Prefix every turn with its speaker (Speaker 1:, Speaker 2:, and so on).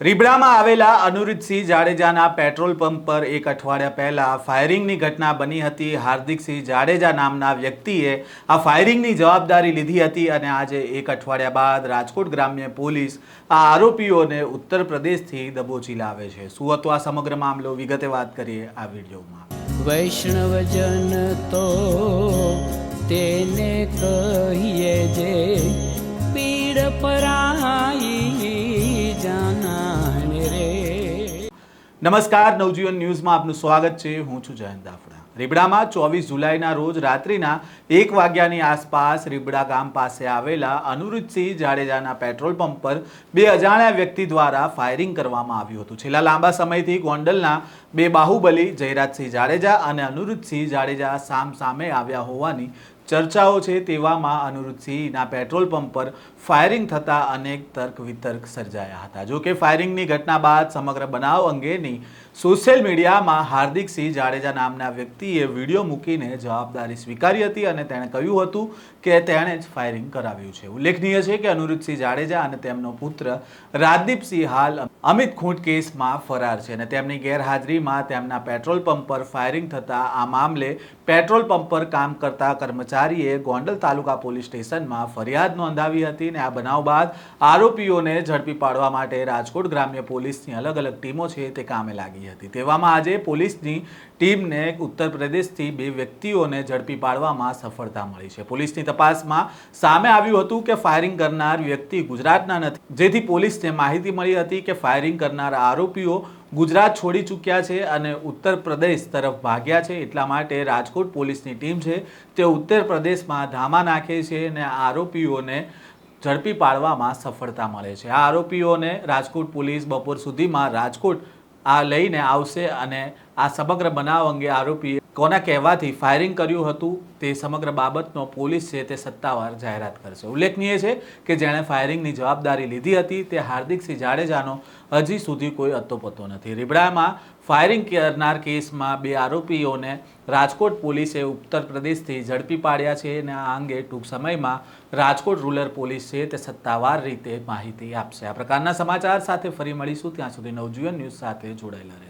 Speaker 1: રીબડામાં આવેલા અનુરીતસિંહ જાડેજાના petrol pump પર એક અઠવાડિયા પહેલા ફાયરિંગની ઘટના બની હતી. હાર્દિકસિંહ જાડેજા નામના વ્યક્તિએ આ ફાયરિંગની જવાબદારી લીધી હતી અને આજે એક અઠવાડિયા બાદ રાજકોટ ગ્રામ્ય પોલીસ આ આરોપીઓને ઉત્તર પ્રદેશથી દબોચી લાવે છે. શું હતો આ સમગ્ર મામલો? વિગતે વાત કરીએ આ વિડીયોમાં.
Speaker 2: વૈષ્ણવજન તો તેને કહીએ
Speaker 1: નમસ્કાર, નવજીવન ન્યૂઝમાં આપનું સ્વાગત છે. હું છું જયંત દાફડા. રીબડામાં ચોવીસ જુલાઈના રોજ રાત્રિના એક વાગ્યાની આસપાસ રીબડા ગામ પાસે આવેલા અનુરુદ્ધસિંહ જાડેજાના પેટ્રોલ પંપ પર બે અજાણ્યા વ્યક્તિ દ્વારા ફાયરિંગ કરવામાં આવ્યું હતું. છેલ્લા લાંબા સમયથી ગોંડલના બે બાહુબલી જયરાજસિંહ જાડેજા અને અનુરુદ્ધસિંહ જાડેજા સામ સામે આવ્યા હોવાની ચર્ચાઓ છે તેવામાં અનુરુદ્ધસિંહના પેટ્રોલ પંપ પર ફાયરિંગ થતા અનેક તર્ક વિતર્ક સર્જાયા હતા. જો કે ફાયરિંગની ઘટના બાદ સમગ્ર બનાવ અંગેની સોશિયલ મીડિયામાં હાર્દિકસિંહ જાડેજા નામના વ્યક્તિએ વીડિયો મૂકીને જવાબદારી સ્વીકારી હતી અને તેણે કહ્યું હતું કે તેણે જ ફાયરિંગ કરાવ્યું છે. ઉલ્લેખનીય છે કે અનુરુદ્ધસિંહ જાડેજા અને તેમનો પુત્ર રાજદીપસિંહ હાલ અમિત ખૂંટ કેસમાં ફરાર છે અને તેમની ગેરહાજરીમાં તેમના પેટ્રોલ પંપ પર ફાયરિંગ થતા આ મામલે પેટ્રોલ પંપ પર કામ કરતા કર્મચારીએ ગોંડલ તાલુકા પોલીસ સ્ટેશનમાં ફરિયાદ નોંધાવી હતી અને આ બનાવ બાદ આરોપીઓને ઝડપી પાડવા માટે રાજકોટ ગ્રામ્ય પોલીસની અલગ અલગ ટીમો છે તે કામે લાગી હતી. તેવામાં આજે પોલીસની ટીમને ઉત્તર પ્રદેશથી બે વ્યક્તિઓને ઝડપી પાડવામાં સફળતા મળી છે. પોલીસની તપાસમાં સામે આવ્યું હતું કે ફાયરિંગ કરનાર વ્યક્તિ ગુજરાતના નથી. જેથી પોલીસને માહિતી મળી હતી કે ફાયરિંગ કરનાર આરોપીઓ ગુજરાત છોડી ચૂક્યા છે અને ઉત્તર પ્રદેશ તરફ ભાગ્યા છે એટલા માટે રાજકોટ પોલીસની ટીમ છે. તે ઉત્તર પ્રદેશમાં ધામા નાખે છે અને આરોપીઓને ઝડપી પાડવામાં સફળતા મળે છે. આ આરોપીઓને રાજકોટ પોલીસ બપોર સુધીમાં રાજકોટ આ લઈને આવશે અને આ સમગ્ર બનાવ અંગે આરોપીએ કોના કહેવાથી ફાયરિંગ કર્યું હતું તે સમગ્ર બાબતનો પોલીસ છે તે સત્તાવાર જાહેરાત કરશે. ઉલ્લેખનીય છે કે જેણે ફાયરિંગની જવાબદારી લીધી હતી તે હાર્દિકસિંહ જાડેજાનો હજી સુધી કોઈ અતોપતો નથી. રીબડામાં ફાયરિંગ કરનાર કેસમાં બે આરોપીઓને રાજકોટ પોલીસે ઉત્તર પ્રદેશથી ઝડપી પાડ્યા છે અને આ અંગે ટૂંક સમયમાં રાજકોટ રૂરલ પોલીસ છે તે સત્તાવાર રીતે માહિતી આપશે. આ પ્રકારના સમાચાર સાથે ફરી મળીશું. ત્યાં સુધી નવજીવન ન્યૂઝ સાથે જોડાયેલા રહેજો.